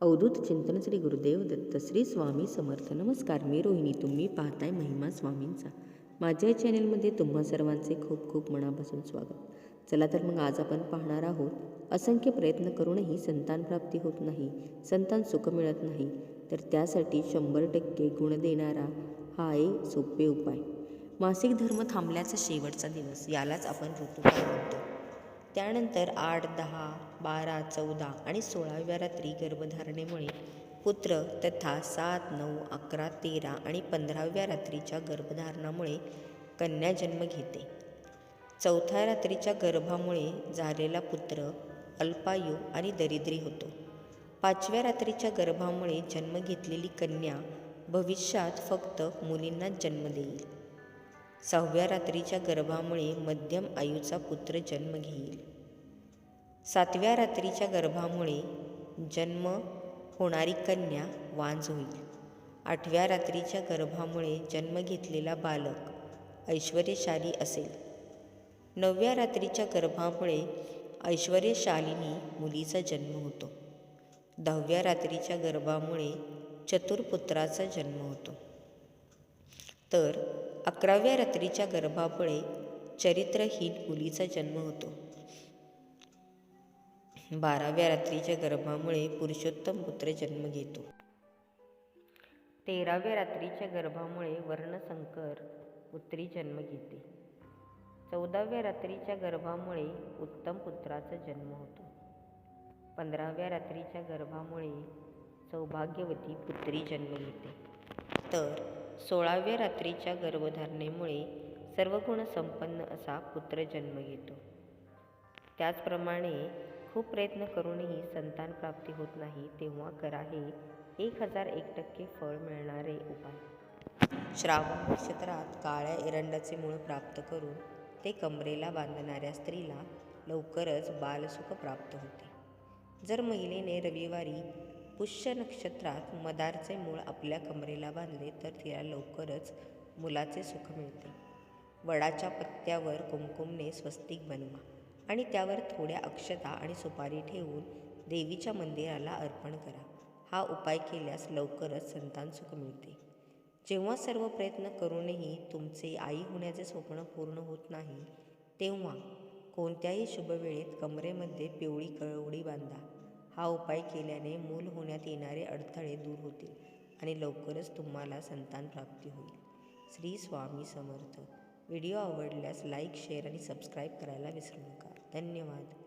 अवधूत चिंतन श्री गुरुदेव दत्त श्री स्वामी समर्थ. नमस्कार मी रोहिणी. तुम्ही पाहताय महिमा स्वामींचा. माझ्या चॅनेलमध्ये तुम्हा सर्वांचे खूप खूप मनापासून स्वागत. चला तर मग आज आपण पाहणार आहोत असंख्य प्रयत्न करूनही संतान प्राप्ती होत नाही संतान सुख मिळत नाही. तर त्यासाठी शंभर टक्के गुण देणारा हा एक सोपे उपाय. मासिक धर्म थांबल्याचा शेवटचा दिवस यालाच आपण ऋतुकाळ म्हणतो. त्यानंतर आठ दहा बारा चौदा आणि सोळाव्या रात्री गर्भधारणेमुळे पुत्र तथा सात नऊ अकरा तेरा आणि पंधराव्या रात्रीच्या गर्भधारणामुळे कन्या जन्म घेते. चौथ्या रात्रीच्या गर्भामुळे झालेला पुत्र अल्पायू आणि दरिद्री होतो. पाचव्या रात्रीच्या गर्भामुळे जन्म घेतलेली कन्या भविष्यात फक्त मुलींनाच जन्म देईल. सहाव्या रात्रीच्या गर्भामुळे मध्यम आयूचा पुत्र जन्म घेईल. सातव्या रात्रीच्या गर्भामुळे जन्म होणारी कन्या वांज होईल. आठव्या रात्रीच्या गर्भामुळे जन्म घेतलेला बालक ऐश्वर्यशाली असेल. नवव्या रात्रीच्या गर्भामुळे ऐश्वर्यशालिनी मुलीचा जन्म होतो. दहाव्या रात्रीच्या गर्भामुळे चतुर्पुत्राचा जन्म होतो. तर अकराव्या रात्रीच्या गर्भामुळे चरित्रहीन मुलीचा जन्म होतो. बाराव्या रात्रीच्या गर्भामुळे पुरुषोत्तम पुत्र जन्म घेतो. तेराव्या रात्रीच्या गर्भामुळे वर्णशंकर पुत्री जन्म घेते. चौदाव्या रात्रीच्या गर्भामुळे उत्तम पुत्राचा जन्म होतो. पंधराव्या रात्रीच्या गर्भामुळे सौभाग्यवती पुत्री जन्म घेते. तर सोळाव्या रात्रीच्या गर्भधारणेमुळे सर्व गुण संपन्न असा पुत्र जन्म घेतो. त्याचप्रमाणे खूप प्रयत्न करूनही संतान प्राप्ती होत नाही तेव्हा करा हे एक हजार एक टक्के फळ मिळणारे उपाय. श्रावण नक्षत्रात काळ्या एरंडाचे मूळ प्राप्त करून ते कमरेला बांधणाऱ्या स्त्रीला लवकरच बालसुख प्राप्त होते. जर महिलेने रविवारी पुष्य नक्षत्रात मदारचे मूळ आपल्या कमरेला बांधले तर तिला लवकरच मुलाचे सुख मिळते. वडाच्या पत्त्यावर कुमकुमने स्वस्तिक बनवा आणि त्यावर थोड्या अक्षता आणि सुपारी ठेवून देवीच्या मंदिराला अर्पण करा. हा उपाय केल्यास लवकरच संतान सुख मिळते. जेव्हा सर्व प्रयत्न करूनही तुमचे आई होण्याचे स्वप्न पूर्ण होत नाही तेव्हा कोणत्याही शुभवेळेत कमरेमध्ये पिवळी कळवडी बांधा. हा उपाय केल्याने मूल होण्यात येणारे अडथळे दूर होतील आणि लवकरच तुम्हाला संतान प्राप्ती होईल. श्री स्वामी समर्थ. व्हिडिओ आवडल्यास लाईक शेअर आणि सबस्क्राईब करायला विसरू नका. धन्यवाद.